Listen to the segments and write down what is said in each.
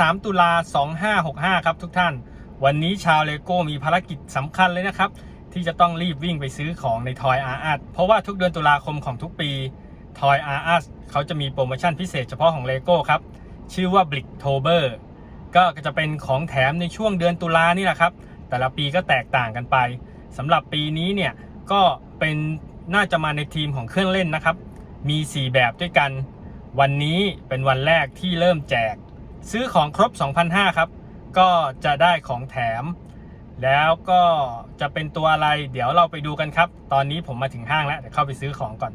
3 ตุลา 2565 ครับทุกท่าน วันนี้ชาวเลโก้มีภารกิจสำคัญเลยนะครับ ที่จะต้องรีบวิ่งไปซื้อของในทอยอาร์อัเพราะว่าทุกเดือนตุลาคมของทุกปีทอยอาร์อัเขาจะมีโปรโมชั่นพิเศษเฉพาะของเลโก้ครับ ชื่อว่า b l i c k t o b e r ก็จะเป็นของแถมในช่วงเดือนตุลานี่แหละครับ แต่ละปีก็แตกต่างกันไปสำหรับปีนี้เนี่ยก็เป็นน่าจะมาในทีมของเครื่องเล่นนะครับ มี 4 แบบด้วยกัน วันนี้เป็นวันแรกที่เริ่มแจก ซื้อของครบ 2,500 ครับ ก็จะได้ของแถม แล้วก็จะเป็นตัวอะไร เดี๋ยวเราไปดูกันครับ ตอนนี้ผมมาถึงห้างแล้วเดี๋ยวเข้าไปซื้อของก่อน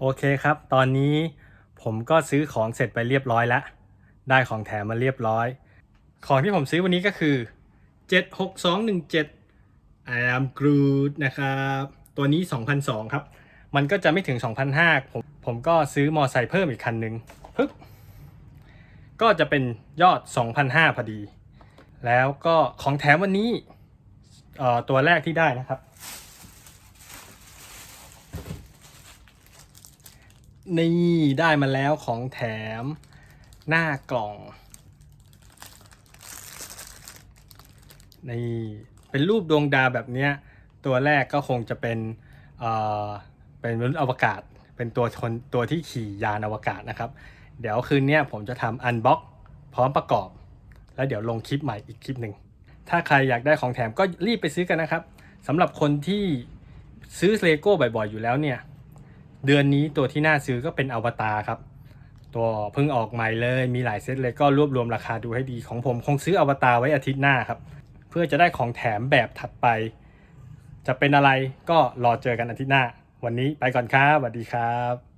โอเคครับ ตอนนี้ผมก็ซื้อของเสร็จไปเรียบร้อยแล้ว ได้ของแถมมาเรียบร้อย ของที่ผมซื้อวันนี้ก็คือ 76217 I am Groot นะครับ ตัวนี้ 2,002 ครับ มันก็จะไม่ถึง2,500ผมผมก็ซื้อมอไซค์เพิ่มอีกคันหนึ่งปึ๊บก็จะเป็นยอด2,500พอดี แล้วก็ของแถมวันนี้เอ่อตัวแรกที่ได้นะครับ นี่ได้มาแล้วของแถม หน้ากล่องนี่เป็นรูปดวงดาวแบบเนี้ยตัวแรกก็คงจะเป็นเอ่อเป็นมนุษย์อวกาศ เป็นตัวคนตัวที่ขี่ยานอวกาศนะครับ เดี๋ยวคืนนี้ผมจะทำอันบ็อกพร้อมประกอบ แล้วเดี๋ยวลงคลิปใหม่อีกคลิปหนึ่งถ้าใครอยากได้ของแถมก็รีบไปซื้อกันนะครับสำหรับคนที่ซื้อเลโก้บ่อยๆอยู่แล้วเนี่ย เดือนนี้ตัวที่น่าซื้อก็เป็นอวตารครับ ตัวเพิ่งออกใหม่เลยมีหลายเซตเลยก็รวบรวมราคาดูให้ดีของผมคงซื้ออวตารไว้อาทิตย์หน้าครับ เพื่อจะได้ของแถมแบบถัดไป จะเป็นอะไรก็รอเจอกันอาทิตย์หน้า วันนี้ไปก่อนครับสวัสดีครับ